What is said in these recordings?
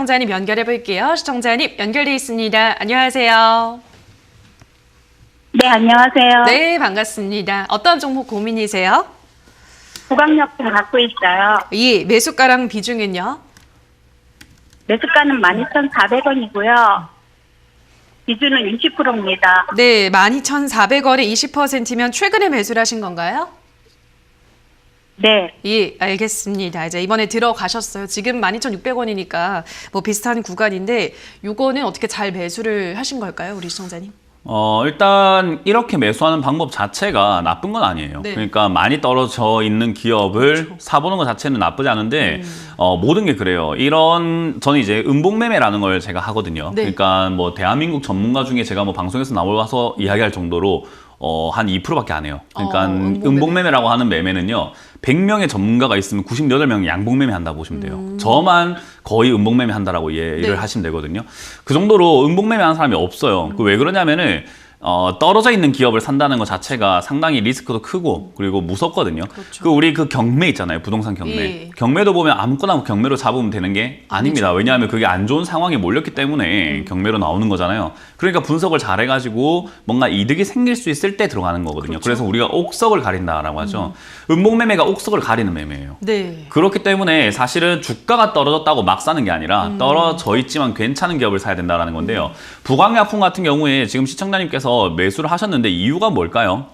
시청자님 연결해 볼게요. 시청자님 연결돼 있습니다. 안녕하세요. 네, 안녕하세요. 네, 반갑습니다. 어떤 종목 고민이세요? 구강약품 갖고 있어요. 이 매수가랑 비중은요? 매수가는 12,400원이고요. 기준은 20%입니다. 네, 12,400원에 20%면 최근에 매수를 하신 건가요? 네, 예, 알겠습니다. 이제 이번에 들어가셨어요. 지금 12,600원이니까 뭐 비슷한 구간인데 요거는 어떻게 잘 매수를 하신 걸까요, 우리 시청자님? 어, 일단 이렇게 매수하는 방법 자체가 나쁜 건 아니에요. 네. 그러니까 많이 떨어져 있는 기업을 사보는 것 자체는 나쁘지 않은데 어, 모든 게 그래요. 이런 저는 이제 음봉매매라는 걸 제가 하거든요. 네. 그러니까 뭐 대한민국 전문가 중에 제가 뭐 방송에서 나와서 이야기할 정도로 어, 한 2%밖에 안 해요. 그러니까 어, 음봉매매. 음봉매매 라고 하는 매매는요. 100명의 전문가가 있으면 98명이 양봉매매 한다고 보시면 돼요. 저만 거의 음봉매매 한다라고 이해를 네. 하시면 되거든요. 그 정도로 음봉매매 하는 사람이 없어요. 그왜 그러냐면은 어, 떨어져 있는 기업을 산다는 것 자체가 상당히 리스크도 크고 그리고 무섭거든요. 그렇죠. 그 우리 그 경매 있잖아요. 부동산 경매. 예. 경매도 보면 아무거나 경매로 잡으면 되는 게 아닙니다. 왜냐하면 그게 안 좋은 상황에 몰렸기 때문에 음. 경매로 나오는 거잖아요. 그러니까 분석을 잘 해가지고 뭔가 이득이 생길 수 있을 때 들어가는 거거든요. 그렇죠. 그래서 우리가 옥석을 가린다라고 하죠. 음봉매매가 옥석을 가리는 매매예요. 네. 그렇기 때문에 사실은 주가가 떨어졌다고 막 사는 게 아니라 음. 떨어져 있지만 괜찮은 기업을 사야 된다라는 건데요. 부광약품 같은 경우에 지금 시청자님께서 매수를 하셨는데 이유가 뭘까요?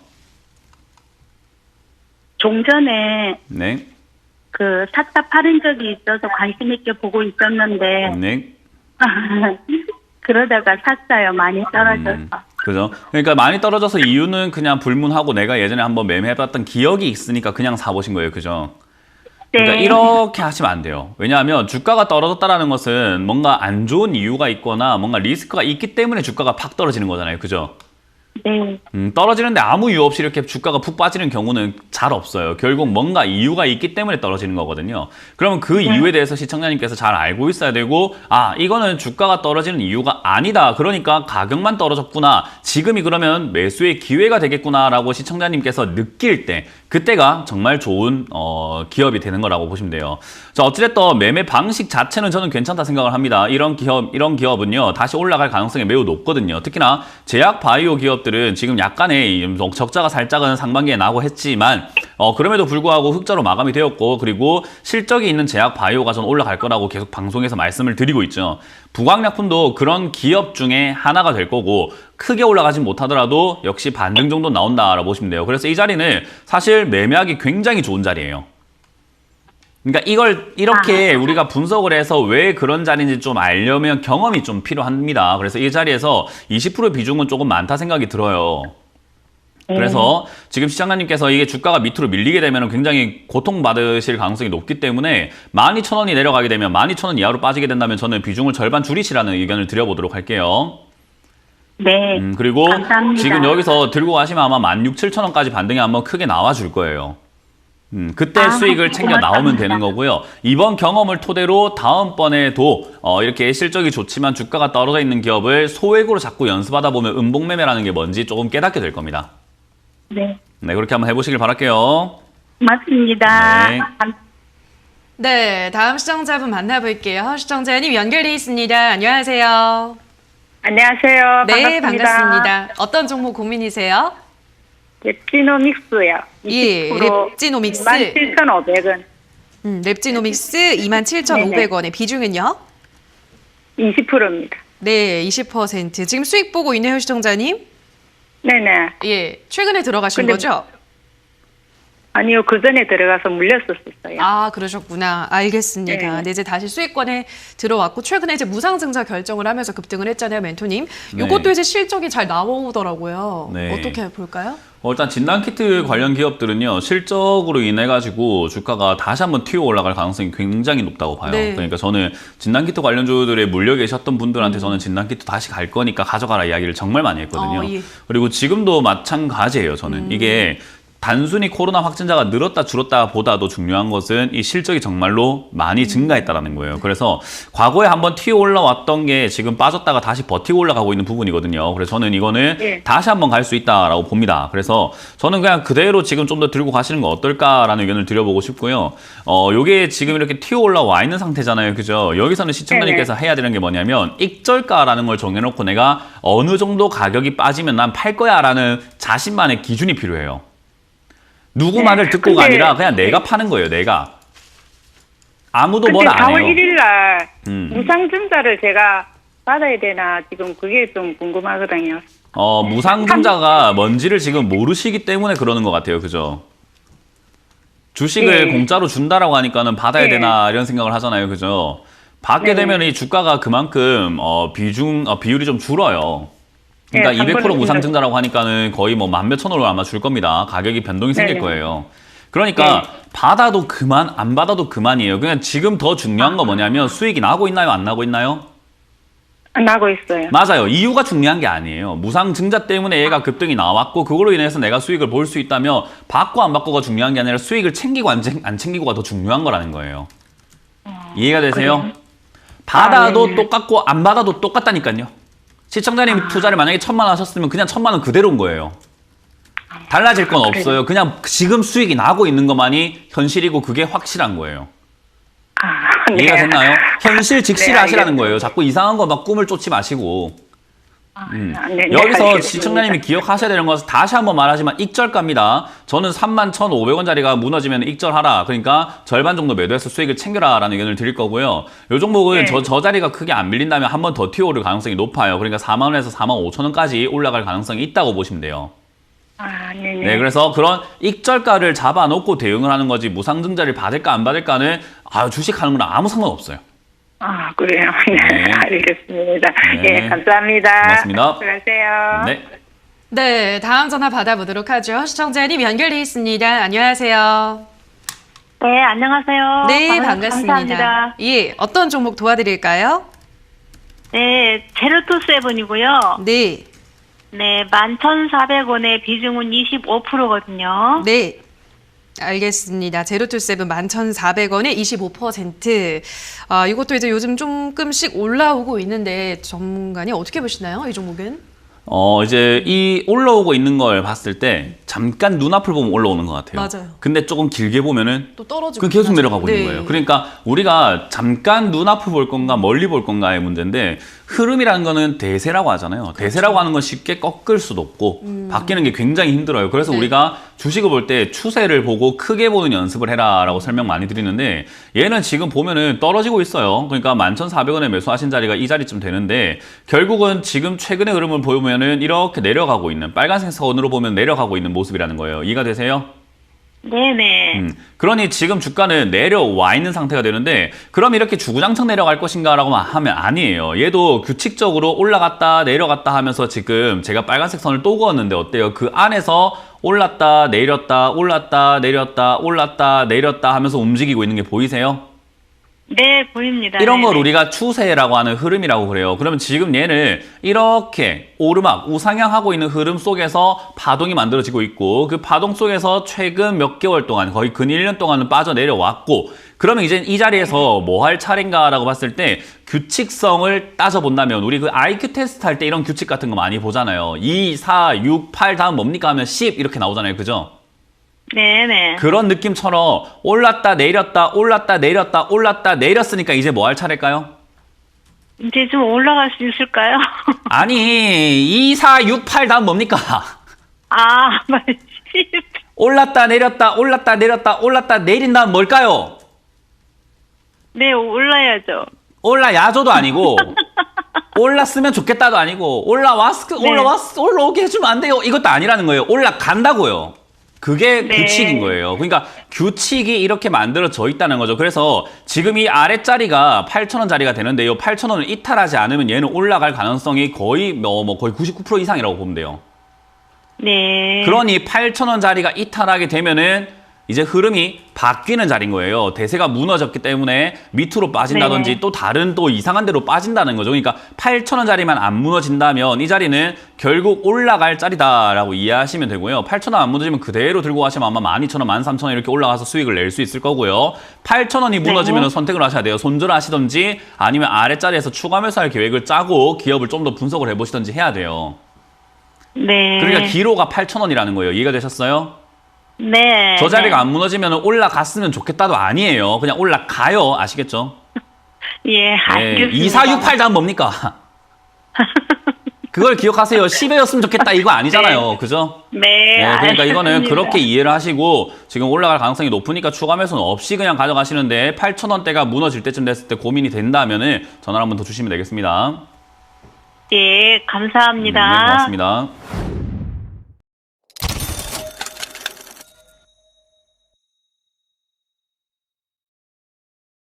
종전에 네, 그 샀다 팔은 적이 있어서 관심 있게 보고 있었는데 네. 그러다가 샀어요. 많이 떨어져서. 음, 그죠? 그러니까 많이 떨어져서 이유는 그냥 불문하고 내가 예전에 한번 매매해봤던 기억이 있으니까 그냥 사보신 거예요, 그죠? 그러니까 네. 이렇게 하시면 안 돼요. 왜냐하면 주가가 떨어졌다라는 것은 뭔가 안 좋은 이유가 있거나 뭔가 리스크가 있기 때문에 주가가 팍 떨어지는 거잖아요, 그죠? 네. 음, 떨어지는데 아무 이유 없이 이렇게 주가가 푹 빠지는 경우는 잘 없어요. 결국 뭔가 이유가 있기 때문에 떨어지는 거거든요. 그러면 그 이유에 대해서 시청자님께서 잘 알고 있어야 되고, 아, 이거는 주가가 떨어지는 이유가 아니다. 그러니까 가격만 떨어졌구나. 지금이 그러면 매수의 기회가 되겠구나라고 시청자님께서 느낄 때, 그때가 정말 좋은 어, 기업이 되는 거라고 보시면 돼요. 자, 어찌됐든 매매 방식 자체는 저는 괜찮다 생각을 합니다. 이런 기업, 이런 기업은요, 다시 올라갈 가능성이 매우 높거든요. 특히나 제약 바이오 기업들은 지금 약간의 이 적자가 살짝은 상반기에 나고 했지만, 어, 그럼에도 불구하고 흑자로 마감이 되었고, 그리고 실적이 있는 제약 바이오가 전 올라갈 거라고 계속 방송에서 말씀을 드리고 있죠. 부광약품도 그런 기업 중에 하나가 될 거고, 크게 올라가진 못하더라도 역시 반등 정도 나온다라고 보시면 돼요. 그래서 이 자리는 사실 매매하기 굉장히 좋은 자리예요. 그러니까 이걸 이렇게 우리가 분석을 해서 왜 그런 자리인지 좀 알려면 경험이 좀 필요합니다. 그래서 이 자리에서 20% 비중은 조금 많다 생각이 들어요. 그래서 지금 시장가님께서 이게 주가가 밑으로 밀리게 되면 굉장히 고통받으실 가능성이 높기 때문에 12,000원이 내려가게 되면 12,000원 이하로 빠지게 된다면 저는 비중을 절반 줄이시라는 의견을 드려보도록 할게요. 네. 음, 그리고 감사합니다. 지금 여기서 들고 가시면 아마 16,000원까지 반등이 한번 크게 나와 줄 거예요. 음, 그때 아, 수익을 챙겨 나오면. 되는 거고요. 이번 경험을 토대로 다음번에도 어, 이렇게 실적이 좋지만 주가가 떨어져 있는 기업을 소액으로 자꾸 연습하다 보면 음봉매매라는 게 뭔지 조금 깨닫게 될 겁니다. 네. 네, 그렇게 한번 해보시길 바랄게요. 고맙습니다. 네. 감- 네, 다음 시청자분 만나볼게요. 시청자님 연결돼 있습니다. 안녕하세요. 안녕하세요. 네, 반갑습니다. 어떤 종목 고민이세요? 랩지노믹스요. 예, 20% 랩지노믹스. 17,500원. 음, 랩지노믹스 27,500원에 비중은요? 20%입니다. 네, 20%. 지금 수익 보고 있네요, 시청자님. 네네. 예, 최근에 들어가신 근데 거죠? 아니요, 그 전에 들어가서 물렸었어요. 아, 그러셨구나. 알겠습니다. 네. 네, 이제 다시 수익권에 들어왔고 최근에 이제 무상증자 결정을 하면서 급등을 했잖아요, 멘토님. 요것도 네. 이제 실적이 잘 나오더라고요. 네. 어떻게 볼까요? 어, 일단 진단키트 관련 기업들은요 실적으로 인해 가지고 주가가 다시 한번 튀어 올라갈 가능성이 굉장히 높다고 봐요. 네. 그러니까 저는 진단키트 관련주들에 물려 계셨던 분들한테 저는 진단키트 다시 갈 거니까 가져가라 이야기를 정말 많이 했거든요. 어, 예. 그리고 지금도 마찬가지예요. 저는 이게 단순히 코로나 확진자가 늘었다 줄었다 보다도 중요한 것은 이 실적이 정말로 많이 증가했다라는 거예요. 그래서 과거에 한번 튀어 올라왔던 게 지금 빠졌다가 다시 버티고 올라가고 있는 부분이거든요. 그래서 저는 이거는 네. 다시 한번 갈 수 있다라고 봅니다. 그래서 저는 그냥 그대로 지금 좀 더 들고 가시는 거 어떨까라는 의견을 드려보고 싶고요. 어, 요게 지금 이렇게 튀어 올라와 있는 상태잖아요. 그죠? 여기서는 시청자님께서 해야 되는 게 뭐냐면 익절가라는 걸 정해놓고 내가 어느 정도 가격이 빠지면 난 팔 거야라는 자신만의 기준이 필요해요. 누구 네. 말을 듣고가 근데- 아니라 그냥 내가 파는 거예요. 내가. 아무도 근데 뭐라 안 4월 해요. 1일 날 음. 무상증자를 제가 받아야 되나 지금 그게 좀 궁금하거든요. 어, 무상증자가 뭔지를 지금 모르시기 때문에 그러는 것 같아요. 그죠? 주식을 네. 공짜로 준다라고 하니까는 받아야 네. 되나 이런 생각을 하잖아요. 그죠? 받게 네. 되면 이 주가가 그만큼 어, 비중, 어, 비율이 좀 줄어요. 그러니까 네, 200% 상권이 무상 증자라고 하니까는 거의 뭐 만 몇천 원을 아마 줄 겁니다. 가격이 변동이 생길 네. 거예요. 그러니까 받아도 그만, 안 받아도 그만이에요. 그냥 지금 더 중요한 거 뭐냐면 수익이 나고 있나요? 안 나고 있나요? 안 나고 있어요. 맞아요. 이유가 중요한 게 아니에요. 무상 증자 때문에 얘가 급등이 나왔고 그걸로 인해서 내가 수익을 볼 수 있다면 받고 안 받고가 중요한 게 아니라 수익을 챙기고 안, 챙, 안 챙기고가 더 중요한 거라는 거예요. 이해가 되세요? 어, 그래요? 받아도 아, 네. 똑같고 안 받아도 똑같다니까요. 시청자님 투자를 만약에 천만 원 하셨으면 그냥 천만 원 그대로인 거예요. 달라질 건 없어요. 그냥 지금 수익이 나고 있는 것만이 현실이고 그게 확실한 거예요. 아, 네. 이해가 됐나요? 현실 직시를 네, 하시라는. 거예요. 자꾸 이상한 거 막 꿈을 쫓지 마시고. 음. 아, 네, 네, 여기서. 시청자님이 기억하셔야 되는 것은 다시 한번 말하지만 익절가입니다. 저는 31,500원짜리가 무너지면 익절하라. 그러니까 절반 정도 매도해서 수익을 챙겨라 라는 의견을 드릴 거고요. 요 종목은 네. 저, 저 자리가 크게 안 밀린다면 한 번 더 튀어오를 가능성이 높아요. 그러니까 4만 원에서 4만 5천 원까지 올라갈 가능성이 있다고 보시면 돼요. 아, 네네. 네, 그래서 그런 익절가를 잡아놓고 대응을 하는 거지 무상증자를 받을까 안 받을까는 아 주식하는 거랑 아무 상관없어요. 아, 그래요. 네, 네. 알겠습니다. 네. 예, 감사합니다. 고맙습니다. 수고하세요. 네. 네, 다음 전화 받아보도록 하죠. 시청자님 연결돼 있습니다. 안녕하세요. 네, 안녕하세요. 네, 반- 반갑습니다. 감사합니다. 예, 어떤 종목 도와드릴까요? 네, 제로투 세븐이고요. 네, 네, 11,400원에 비중은 25%거든요. 네. 알겠습니다. 제로투세븐 11,400원에 25%. 아, 이것도 이제 요즘 조금씩 올라오고 있는데 전문가님 어떻게 보시나요? 이 종목은? 어, 이제 이 올라오고 있는 걸 봤을 때 잠깐 눈앞을 보면 올라오는 것 같아요. 맞아요. 근데 조금 길게 보면은 또 떨어지고 그 계속 내려가고 하죠. 있는 네. 거예요. 그러니까 우리가 잠깐 눈앞을 볼 건가 멀리 볼 건가의 문제인데 흐름이라는 거는 대세라고 하잖아요. 대세라고 하는 건 쉽게 꺾을 수도 없고 바뀌는 게 굉장히 힘들어요. 그래서 음. 네. 우리가 주식을 볼 때 추세를 보고 크게 보는 연습을 해라라고 설명 많이 드리는데 얘는 지금 보면은 떨어지고 있어요. 그러니까 11,400원에 매수하신 자리가 이 자리쯤 되는데 결국은 지금 최근의 흐름을 보면은 이렇게 내려가고 있는 빨간색 선으로 보면 내려가고 있는 모습이라는 거예요. 이해가 되세요? 네네. 음, 그러니 지금 주가는 내려와 있는 상태가 되는데 그럼 이렇게 주구장창 내려갈 것인가라고 하면 아니에요. 얘도 규칙적으로 올라갔다 내려갔다 하면서 지금 제가 빨간색 선을 또 그었는데 어때요? 그 안에서 올랐다 내렸다 올랐다 내렸다 올랐다 내렸다 하면서 움직이고 있는 게 보이세요? 네, 보입니다. 이런 걸 네네. 우리가 추세라고 하는 흐름이라고 그래요. 그러면 지금 얘를 이렇게 오르막, 우상향하고 있는 흐름 속에서 파동이 만들어지고 있고 그 파동 속에서 최근 몇 개월 동안 거의 근 1년 동안은 빠져내려왔고 그러면 이제 이 자리에서 뭐 할 차례인가라고 봤을 때 규칙성을 따져본다면 우리 그 IQ 테스트 할 때 이런 규칙 같은 거 많이 보잖아요. 2, 4, 6, 8 다음 뭡니까 하면 10 이렇게 나오잖아요. 그죠? 네네. 그런 느낌처럼 올랐다 내렸다 올랐다 내렸다 올랐다 내렸으니까 이제 뭐 할 차례일까요? 이제 좀 올라갈 수 있을까요? 아니 2, 4, 6, 8 다음 뭡니까? 아, 맞지. 올랐다 내렸다 올랐다 내렸다 올랐다 내린 다음 뭘까요? 네, 올라야죠. 올라야죠도 아니고 올랐으면 좋겠다도 아니고 올라왔 네. 올라왔 올라오게 해주면 안 돼요 이것도 아니라는 거예요 올라간다고요 그게 네. 규칙인 거예요 그러니까 규칙이 이렇게 만들어져 있다는 거죠 그래서 지금 이 아랫자리가 8,000원짜리가 되는데 이 8,000원을 이탈하지 않으면 얘는 올라갈 가능성이 거의 뭐, 뭐 거의 99% 이상이라고 보면 돼요 네. 그러니 8,000원짜리가 이탈하게 되면은 이제 흐름이 바뀌는 자리인 거예요. 대세가 무너졌기 때문에 밑으로 빠진다든지 네. 또 다른 또 이상한 데로 빠진다는 거죠. 그러니까 8,000원 자리만 안 무너진다면 이 자리는 결국 올라갈 자리다라고 이해하시면 되고요. 8,000원 안 무너지면 그대로 들고 가시면 아마 12,000원, 13,000원 이렇게 올라가서 수익을 낼 수 있을 거고요. 8,000원이 무너지면 네. 선택을 하셔야 돼요. 손절하시든지 아니면 아래자리에서 추가 매수할 계획을 짜고 기업을 좀 더 분석을 해보시든지 해야 돼요. 네. 그러니까 기로가 8,000원이라는 거예요. 이해가 되셨어요? 네. 저 자리가 네. 안 무너지면 올라갔으면 좋겠다도 아니에요. 그냥 올라가요. 아시겠죠? 예, 네. 알겠습니다. 2468 다음 뭡니까? 그걸 기억하세요. 10회였으면 좋겠다. 이거 아니잖아요. 그죠? 네. 네, 그러니까 이거는 알겠습니다. 그렇게 이해를 하시고 지금 올라갈 가능성이 높으니까 추가 매수는 없이 그냥 가져가시는데 8,000원대가 무너질 때쯤 됐을 때 고민이 된다면은 전화를 한 번 더 주시면 되겠습니다. 예, 감사합니다. 네, 고맙습니다.